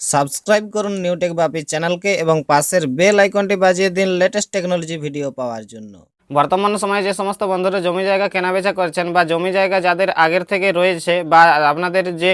Subscribe করুন Newtech বাপি চ্যানেলকে এবং পাশের বেল আইকনটি বাজিয়ে দিন লেটেস্ট টেকনোলজি ভিডিও পাওয়ার জন্য। বর্তমান সময়ে যে সমস্ত বন্ধুরা জমি জায়গা কেনাবেচা করছেন বা জমি জায়গা যাদের আগের থেকে রয়েছে বা আপনাদের যে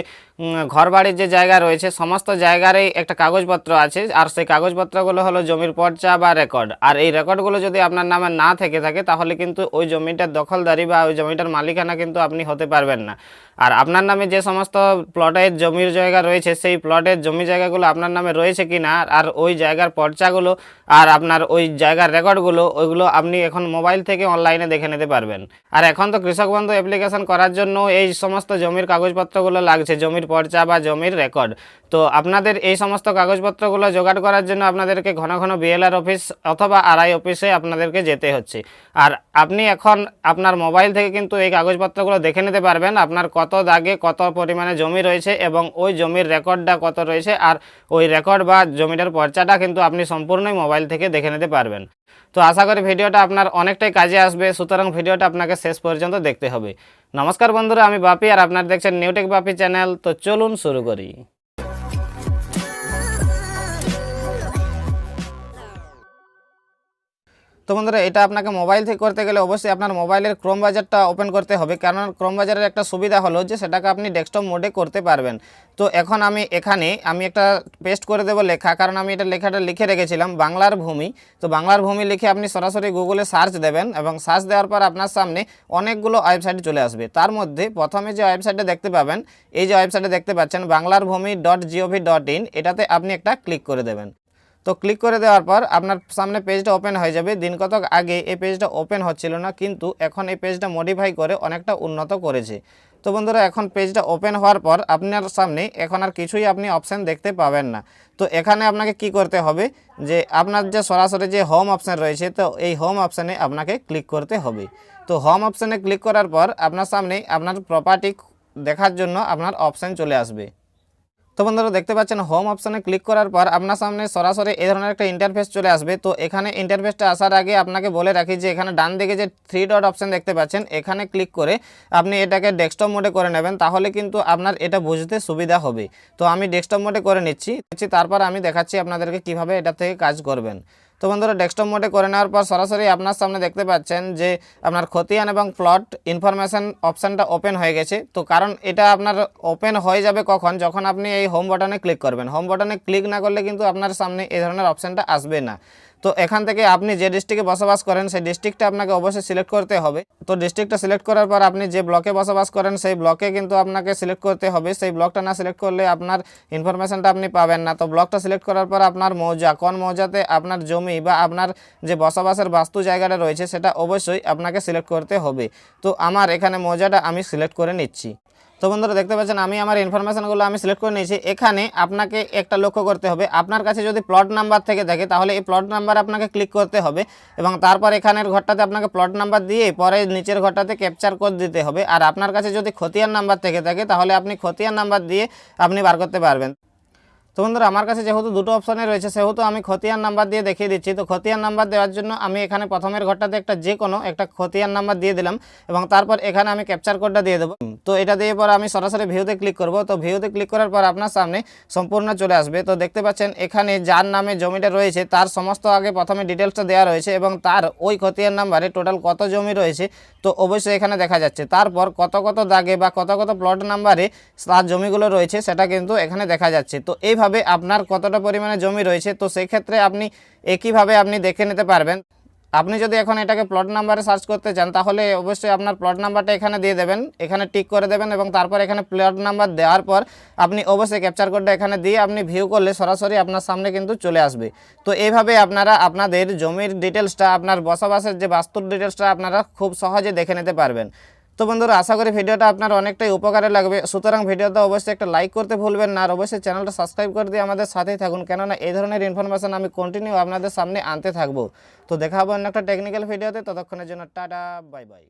ঘর বাড়ির যে জায়গা রয়েছে, সমস্ত জায়গারই একটা কাগজপত্র আছে আর সেই কাগজপত্রগুলো হলো জমির পর্চা বা রেকর্ড আর এই রেকর্ডগুলো যদি আপনার নামে না থেকে থাকে, তাহলে কিন্তু ওই জমিটার দখলদারি বা ওই জমিটার মালিকানা কিন্তু আপনি হতে পারবেন না। আর আপনার নামে যে সমস্ত প্লটের জমির জায়গা রয়েছে, সেই প্লটের জমি জায়গাগুলো আপনার নামে রয়েছে কি না আর ওই জায়গার পর্চাগুলো আর আপনার ওই জায়গার রেকর্ডগুলো, ওইগুলো আপনি এখন মোবাইল থেকে অনলাইনে দেখে নিতে পারবেন। আর এখন তো কৃষক বন্ধু অ্যাপ্লিকেশন করার জন্য এই সমস্ত জমির কাগজপত্রগুলো লাগছে, জমির পর্চা বা জমির রেকর্ড। তো আপনাদের এই সমস্ত কাগজপত্রগুলো জোগাড় করার জন্য আপনাদেরকে ঘন ঘন বিএলআর অফিস অথবা আরআই অফিসে আপনাদেরকে যেতে হচ্ছে। আর আপনি এখন আপনার মোবাইল থেকে কিন্তু এই কাগজপত্রগুলো দেখে নিতে পারবেন, আপনার কত দাগে কত পরিমাণে জমি রয়েছে এবং ওই জমির রেকর্ডটা কত রয়েছে আর ওই রেকর্ড বা জমিটার পর্চাটা কিন্তু আপনি সম্পূর্ণই মোবাইল থেকে দেখে নিতে পারবেন। তো আশা করি ভিডিওটা আপনার অনেকটাই কাজে আসবে, সুতরাং ভিডিওটা আপনাকে শেষ পর্যন্ত দেখতে হবে। নমস্কার বন্ধুরা, আমি বাপি আর আপনার দেখছেন নিউটেক বাপি চ্যানেল। তো চলুন শুরু করি। তো বন্ধুরা, এটা আপনাকে মোবাইল থেকে করতে গেলে অবশ্যই আপনার মোবাইলের ক্রোম বাজারটা ওপেন করতে হবে। কারণ ক্রোম বাজারের একটা সুবিধা হলো যে, সেটাকে আপনি ডেস্কটপ মোডে করতে পারবেন। তো এখন আমি এখানে, আমি একটা পেস্ট করে দেবো লেখা। কারণ আমি এটা লেখাটা লিখে রেখেছিলাম বাংলার ভূমি। তো বাংলার ভূমি লিখে আপনি সরাসরি গুগলে সার্চ দেবেন এবং সার্চ দেওয়ার পর আপনার সামনে অনেকগুলো ওয়েবসাইট চলে আসবে। তার মধ্যে প্রথমে যে ওয়েবসাইটটা দেখতে পাবেন, এই যে ওয়েবসাইটে দেখতে পাচ্ছেন বাংলার ভূমি ডট জিওভি ডট ইন এটাতে আপনি একটা ক্লিক করে দেবেন। তো ক্লিক করে দেওয়ার পর আপনার সামনে পেজটা ওপেন হয়ে যাবে। দিন কতক আগে এই পেজটা ওপেন হচ্ছিল না, কিন্তু এখন এই পেজটা মডিফাই করে অনেকটা উন্নত করেছে। তো বন্ধুরা, এখন পেজটা ওপেন হওয়ার পর আপনার সামনে এখন আর কিছুই আপনি অপশান দেখতে পাবেন না। তো এখানে আপনাকে কি করতে হবে যে, আপনার যে সরাসরি যে হোম অপশান রয়েছে, তো এই হোম অপশানে আপনাকে ক্লিক করতে হবে। তো হোম অপশানে ক্লিক করার পর আপনার সামনে আপনার প্রপার্টি দেখার জন্য আপনার অপশান চলে আসবে। তো বন্ধুরা দেখতে পাচ্ছেন হোম অপশানে ক্লিক করার পর আপনার সামনে সরাসরি এই ধরনের একটা ইন্টারফেস চলে আসবে। তো এখানে ইন্টারফেসটা আসার আগে আপনাকে বলে রাখি যে এখানে ডান দিকে যে থ্রি ডট অপশান দেখতে পাচ্ছেন এখানে ক্লিক করে আপনি এটাকে ডেস্কটপ মোডে করে নেবেন তাহলে কিন্তু আপনার এটা বুঝতে সুবিধা হবে। তো আমি ডেস্কটপ মোডে করে নিচ্ছি, তারপর আমি দেখাচ্ছি আপনাদেরকে কীভাবে এটা থেকে কাজ করবেন। তো বন্ধুরা ডেস্কটপ মোডে করে নেওয়ার পর সরাসরি আপনার সামনে দেখতে পাচ্ছেন যে আপনার খতিয়ান এবং প্লট ইনফরমেশন অপশানটা ওপেন হয়ে গেছে। তো কারণ এটা আপনার ওপেন হয়ে যাবে কখন? যখন আপনি এই হোম বাটনে ক্লিক করবেন। হোম বাটনে ক্লিক না করলে কিন্তু আপনার সামনে এই ধরনের অপশানটা আসবে না। তো এখান থেকে আপনি যে ডিস্ট্রিক্টে বসবাস করেন, সেই ডিস্ট্রিক্টটা আপনাকে অবশ্যই সিলেক্ট করতে হবে। তো ডিস্ট্রিক্টটা সিলেক্ট করার পর আপনি যে ব্লকে বসবাস করেন, সেই ব্লকে কিন্তু আপনাকে সিলেক্ট করতে হবে। সেই ব্লকটা না সিলেক্ট করলে আপনার ইনফরমেশনটা আপনি পাবেন না। তো ব্লকটা সিলেক্ট করার পর আপনার মৌজা, কোন মৌজাতে আপনার জমি বা আপনার যে বসবাসের বাস্তু জায়গাটা রয়েছে, সেটা অবশ্যই আপনাকে সিলেক্ট করতে হবে। তো আমার এখানে মৌজাটা আমি সিলেক্ট করে নিচ্ছি। তো বন্ধুরা দেখতে পাচ্ছেন, আমি আমার ইনফরমেশানগুলো আমি সিলেক্ট করে নিয়েছি। এখানে আপনাকে একটা লক্ষ্য করতে হবে। আপনার কাছে যদি প্লট নাম্বার থেকে থাকে, তাহলে এই প্লট নাম্বার আপনাকে ক্লিক করতে হবে এবং তারপর এখানের ঘরটাতে আপনাকে প্লট নাম্বার দিয়ে পরে নিচের ঘরটাতে ক্যাপচার কোড দিতে হবে। আর আপনার কাছে যদি খতিয়ান নাম্বার থেকে থাকে, তাহলে আপনি খতিয়ান নাম্বার দিয়ে আপনি বার করতে পারবেন। তো বন্ধুরা, আমার কাছে যেহেতু দুটো অপশনে রয়েছে, সেহেতু আমি খতিয়ান নাম্বার দিয়ে দেখিয়ে দিচ্ছি। তো খতিয়ান নাম্বার দেওয়ার জন্য আমি এখানে প্রথমের ঘরটাতে একটা যে কোনো একটা খতিয়ান নাম্বার দিয়ে দিলাম এবং তারপর এখানে আমি ক্যাপচার কোডটা দিয়ে দেবো। তো এটা দিয়ে পর আমি সরাসরি ভিউতে ক্লিক করব। তো ভিউতে ক্লিক করার পর আপনার সামনে সম্পূর্ণ চলে আসবে। তো দেখতে পাচ্ছেন, এখানে যার নামে জমিটা রয়েছে, তার সমস্ত আগে প্রথমে ডিটেলসটা দেওয়া রয়েছে এবং তার ওই খতিয়ান নাম্বারে টোটাল কত জমি রয়েছে, তো অবশ্যই এখানে দেখা যাচ্ছে। তারপর কত কত দাগে বা কত কত প্লট নাম্বারে তার জমিগুলো রয়েছে, সেটা কিন্তু এখানে দেখা যাচ্ছে। তো এইভাবে আপনার কতটা পরিমাণে জমি রয়েছে, তো সেই ক্ষেত্রে আপনি একইভাবে আপনি দেখে নিতে পারবেন। আপনি যদি এখন এটাকে প্লট নাম্বারে সার্চ করতে চান, তাহলে অবশ্যই আপনার প্লট নাম্বারটা এখানে দিয়ে দেবেন, এখানে টিক করে দেবেন এবং তারপর এখানে প্লট নাম্বার দেওয়ার পর আপনি অবশ্যই ক্যাপচার কোডটা এখানে দিয়ে আপনি ভিউ করলে সরাসরি আপনার সামনে কিন্তু চলে আসবে। তো এইভাবে আপনারা আপনাদের জমির ডিটেলসটা আপনার বসবাসের যে বাস্তুর ডিটেলসটা আপনারা খুব সহজে দেখে নিতে পারবেন। তো বন্ধুরা, আশা করি ভিডিওটা আপনার অনেকটাই উপকারে লাগবে। সুতরাং ভিডিওতে অবশ্যই একটা লাইক করতে ভুলবেন না, আর অবশ্যই চ্যানেলটা সাবস্ক্রাইব করে দিয়ে আমাদের সাথেই থাকুন। কেননা এই ধরনের ইনফরমেশন আমি কন্টিনিউ আপনাদের সামনে আনতে থাকব। তো দেখা হবে অন্য একটা টেকনিক্যাল ভিডিওতে ততক্ষণের জন্য টাটা বাই বাই